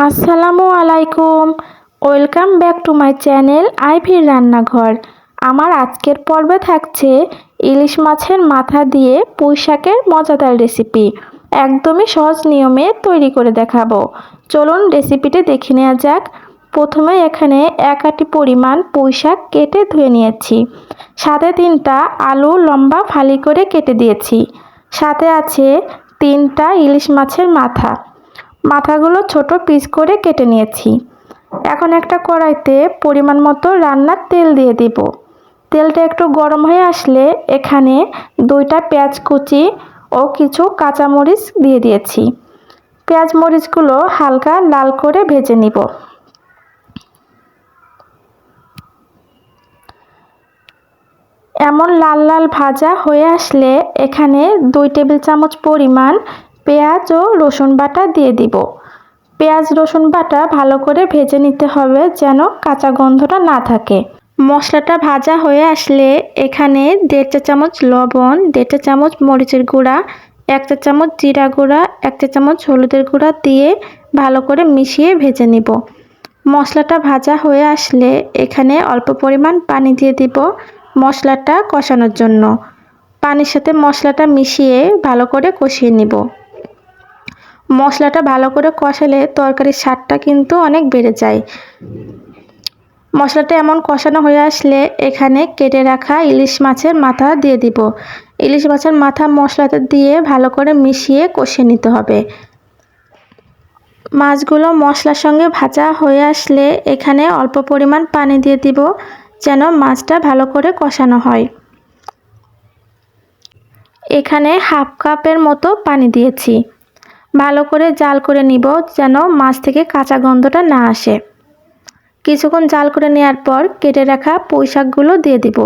আসসালামু আলাইকুম। Welcome back to my channel আইভির রান্নাঘর। আমার আজকের পর্বে থাকছে ইলিশ মাছের মাথা দিয়ে পুঁই শাকের মজাদার রেসিপি। একদমই সহজ নিয়মে তৈরি করে দেখাবো। চলুন রেসিপিটি দেখে নেওয়া যাক। প্রথমে এখানে এক আটি পরিমাণ পুঁই শাক কেটে ধুয়ে নিয়েছি। সাথে তিনটা আলু লম্বা ফালি করে কেটে দিয়েছি। সাথে আছে তিনটা ইলিশ মাছের মাথা। মাথাগুলো ছোট পিস করে কেটে নিয়েছি। এখন একটা কড়াইতে পরিমাণ মতো রান্নার তেল দিয়ে দিব। তেলটা একটু গরম হয়ে আসলে এখানে দুইটা পেঁয়াজ কুচি ও কিছু কাঁচামরিচ দিয়ে দিয়েছি। পেঁয়াজ মরিচগুলো হালকা লাল করে ভেজে নিব। এমন লাল লাল ভাজা হয়ে আসলে এখানে দুই টেবিল চামচ পরিমাণ পেঁয়াজ ও রসুন বাটা দিয়ে দিব। পেঁয়াজ, রসুন বাটা ভালো করে ভেজে নিতে হবে যেন কাঁচা গন্ধটা না থাকে। মশলাটা ভাজা হয়ে আসলে এখানে দেড় চা চামচ লবণ, দেড় চা চামচ মরিচের গুঁড়া, এক চা চামচ জিরা গুঁড়া, এক চা চামচ হলুদের গুঁড়া দিয়ে ভালো করে মিশিয়ে ভেজে নিব। মশলাটা ভাজা হয়ে আসলে এখানে অল্প পরিমাণ পানি দিয়ে দিব মশলাটা কষানোর জন্য। পানির সাথে মশলাটা মিশিয়ে ভালো করে কষিয়ে নিব। মশলাটা ভালো করে কষালে তরকারির স্বাদটা কিন্তু অনেক বেড়ে যায়। মশলাটা এমন কষানো হয়ে আসলে এখানে কেটে রাখা ইলিশ মাছের মাথা দিয়ে দিব। ইলিশ মাছের মাথা মশলাটা দিয়ে ভালো করে মিশিয়ে কষিয়ে নিতে হবে। মাছগুলো মশলার সঙ্গে ভাজা হয়ে আসলে এখানে অল্প পরিমাণ পানি দিয়ে দিব যেন মাছটা ভালো করে কষানো হয়। এখানে হাফ কাপের মতো পানি দিয়েছি। ভালো করে জাল করে নিব যেন মাছ থেকে কাঁচা গন্ধটা না আসে। কিছুক্ষণ জাল করে নেওয়ার পর কেটে রাখা পুঁই শাকগুলো দিয়ে দিব।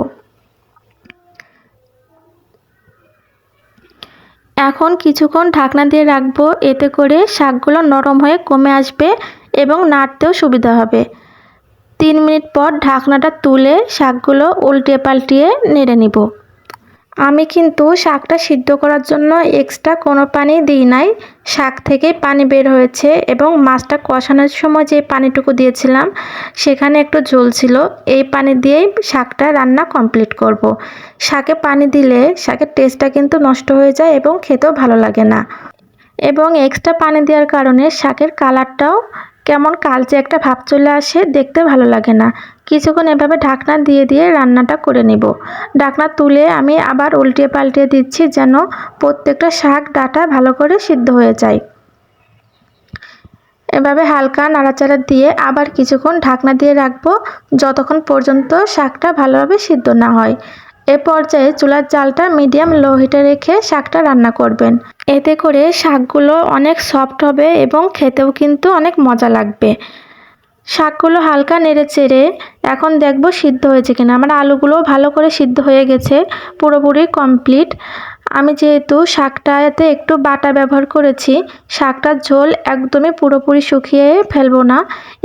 এখন কিছুক্ষণ ঢাকনা দিয়ে রাখব, এতে করে শাকগুলো নরম হয়ে কমে আসবে এবং নাড়তেও সুবিধা হবে। তিন মিনিট পর ঢাকনাটা তুলে শাকগুলো উল্টিয়ে পাল্টিয়ে নেড়ে নিব। আমি কিন্তু শাকটা সিদ্ধ করার জন্য এক্সট্রা কোনো পানি দিই নাই। শাক থেকে পানি বের হয়েছে এবং মাছটা কষানোর সময় যে পানিটুকু দিয়েছিলাম, সেখানে একটু ঝোল ছিল। এই পানি দিয়েই শাকটা রান্না কমপ্লিট করব। শাকে পানি দিলে শাকের টেস্টটা কিন্তু নষ্ট হয়ে যায় এবং খেতেও ভালো লাগে না। এবং এক্সট্রা পানি দেওয়ার কারণে শাকের কালারটাও কেমন কালচে একটা ভাব চলে আসে, দেখতে ভালো লাগে না। কিছুক্ষণ এভাবে ঢাকনা দিয়ে দিয়ে রান্নাটা করে নেব। ঢাকনা তুলে আমি আবার উল্টিয়ে পাল্টিয়ে দিচ্ছি যেন প্রত্যেকটা শাক ডাটা ভালো করে সিদ্ধ হয়ে যায়। এভাবে হালকা নাড়াচাড়া দিয়ে আবার কিছুক্ষণ ঢাকনা দিয়ে রাখব যতক্ষণ পর্যন্ত শাকটা ভালোভাবে সিদ্ধ না হয়। এ পর্যায়ে চুলার জালটা মিডিয়াম লো হিটে রেখে শাকটা রান্না করবেন। এতে করে শাকগুলো অনেক সফট হবে এবং খেতেও কিন্তু অনেক মজা লাগবে। শাকগুলো হালকা নেড়ে চেড়ে এখন দেখব সিদ্ধ হয়েছে কিনা। আমার আলুগুলো ভালো করে সিদ্ধ হয়ে গেছে, পুরোপুরি কমপ্লিট আমি যেহেতু শাকটাতে একটু বাটা ব্যবহার করেছি শাকটার ঝোল একদমই পুরোপুরি শুকিয়ে ফেলব না।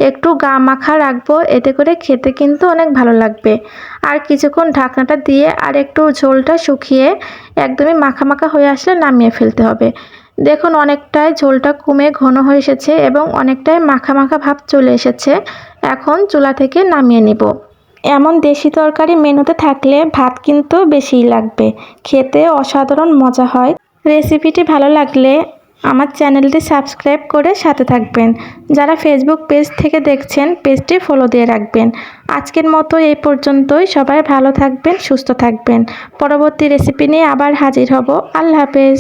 একটু গা মাখা রাখব, এতে করে খেতে কিন্তু অনেক ভালো লাগবে। আর কিছুক্ষণ ঢাকনাটা দিয়ে আর একটু ঝোলটা শুকিয়ে একদমই মাখা মাখা হয়ে আসলে নামিয়ে ফেলতে হবে। দেখুন, অনেকটাই ঝোলটা কমে ঘন হয়ে এসেছে এবং অনেকটাই মাখা মাখা ভাব চলে এসেছে। এখন চুলা থেকে নামিয়ে নিব। এমন দেশি তরকারি মেনুতে থাকলে ভাত কিন্তু বেশিই লাগবে। খেতে অসাধারণ মজা হয়। রেসিপিটি ভালো লাগলে আমার চ্যানেলটি সাবস্ক্রাইব করে সাথে থাকবেন। যারা ফেসবুক পেজ থেকে দেখছেন, পেজটি ফলো দিয়ে রাখবেন। আজকের মতো এই পর্যন্তই। সবাই ভালো থাকবেন, সুস্থ থাকবেন। পরবর্তী রেসিপি নিয়ে আবার হাজির হব। আল্লাহ হাফেজ।